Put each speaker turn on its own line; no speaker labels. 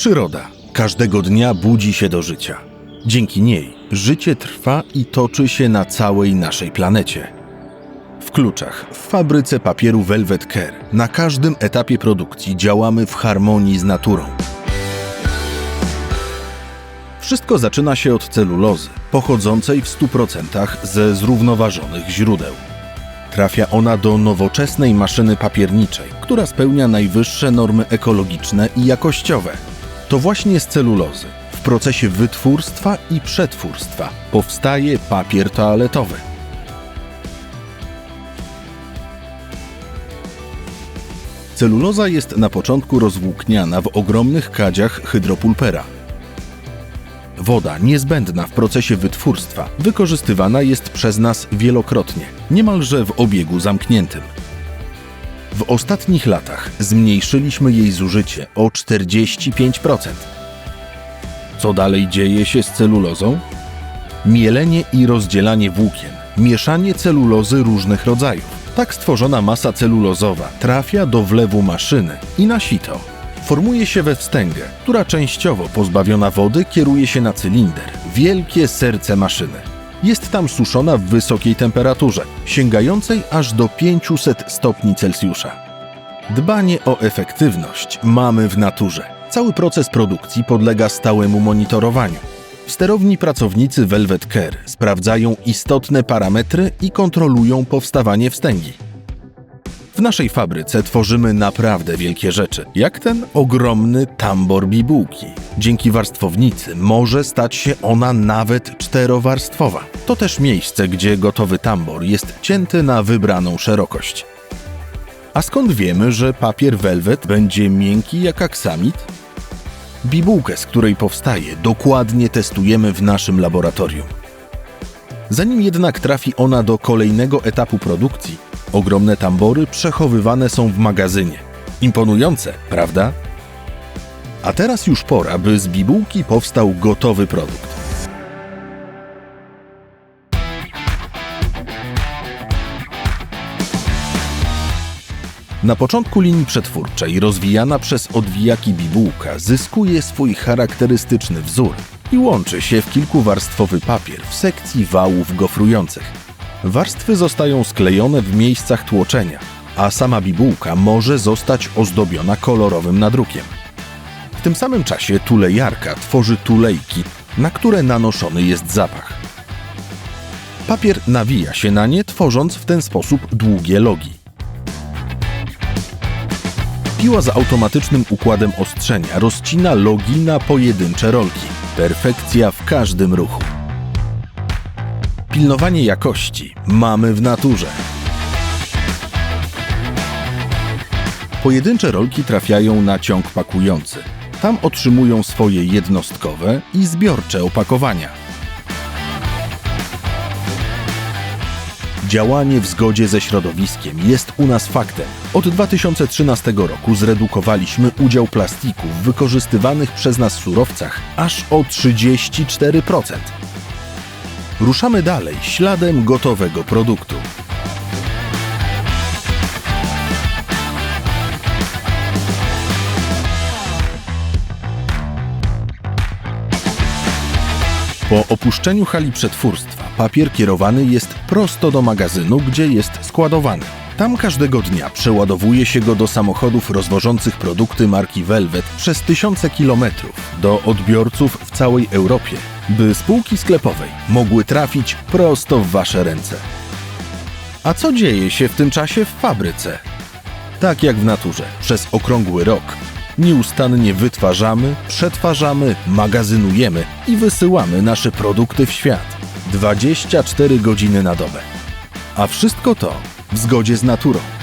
Przyroda każdego dnia budzi się do życia. Dzięki niej życie trwa i toczy się na całej naszej planecie. W kluczach, w fabryce papieru Velvet Care, na każdym etapie produkcji działamy w harmonii z naturą. Wszystko zaczyna się od celulozy, pochodzącej w 100% ze zrównoważonych źródeł. Trafia ona do nowoczesnej maszyny papierniczej, która spełnia najwyższe normy ekologiczne i jakościowe. To właśnie z celulozy, w procesie wytwórstwa i przetwórstwa, powstaje papier toaletowy. Celuloza jest na początku rozwłókniana w ogromnych kadziach hydropulpera. Woda, niezbędna w procesie wytwórstwa, wykorzystywana jest przez nas wielokrotnie, niemalże w obiegu zamkniętym. W ostatnich latach zmniejszyliśmy jej zużycie o 45%. Co dalej dzieje się z celulozą? Mielenie i rozdzielanie włókien, mieszanie celulozy różnych rodzajów. Tak stworzona masa celulozowa trafia do wlewu maszyny i na sito. Formuje się we wstęgę, która częściowo pozbawiona wody kieruje się na cylinder, wielkie serce maszyny. Jest tam suszona w wysokiej temperaturze, sięgającej aż do 500 stopni Celsjusza. Dbanie o efektywność mamy w naturze. Cały proces produkcji podlega stałemu monitorowaniu. W sterowni pracownicy Velvet Care sprawdzają istotne parametry i kontrolują powstawanie wstęgi. W naszej fabryce tworzymy naprawdę wielkie rzeczy, jak ten ogromny tambor bibułki. Dzięki warstwownicy może stać się ona nawet czterowarstwowa. To też miejsce, gdzie gotowy tambor jest cięty na wybraną szerokość. A skąd wiemy, że papier velvet będzie miękki jak aksamit? Bibułkę, z której powstaje, dokładnie testujemy w naszym laboratorium. Zanim jednak trafi ona do kolejnego etapu produkcji, ogromne tambory przechowywane są w magazynie. Imponujące, prawda? A teraz już pora, by z bibułki powstał gotowy produkt. Na początku linii przetwórczej, rozwijana przez odwijaki bibułka, zyskuje swój charakterystyczny wzór i łączy się w kilkuwarstwowy papier w sekcji wałów gofrujących. Warstwy zostają sklejone w miejscach tłoczenia, a sama bibułka może zostać ozdobiona kolorowym nadrukiem. W tym samym czasie tulejarka tworzy tulejki, na które nanoszony jest zapach. Papier nawija się na nie, tworząc w ten sposób długie logi. Piła z automatycznym układem ostrzenia rozcina logi na pojedyncze rolki. Perfekcja w każdym ruchu. Pilnowanie jakości mamy w naturze. Pojedyncze rolki trafiają na ciąg pakujący. Tam otrzymują swoje jednostkowe i zbiorcze opakowania. Działanie w zgodzie ze środowiskiem jest u nas faktem. Od 2013 roku zredukowaliśmy udział plastiku w wykorzystywanych przez nas surowcach aż o 34%. Ruszamy dalej śladem gotowego produktu. Po opuszczeniu hali przetwórstwa papier kierowany jest prosto do magazynu, gdzie jest składowany. Tam każdego dnia przeładowuje się go do samochodów rozwożących produkty marki Velvet przez tysiące kilometrów do odbiorców w całej Europie, by spółki sklepowej mogły trafić prosto w Wasze ręce. A co dzieje się w tym czasie w fabryce? Tak jak w naturze, przez okrągły rok nieustannie wytwarzamy, przetwarzamy, magazynujemy i wysyłamy nasze produkty w świat. 24 godziny na dobę. A wszystko to w zgodzie z naturą.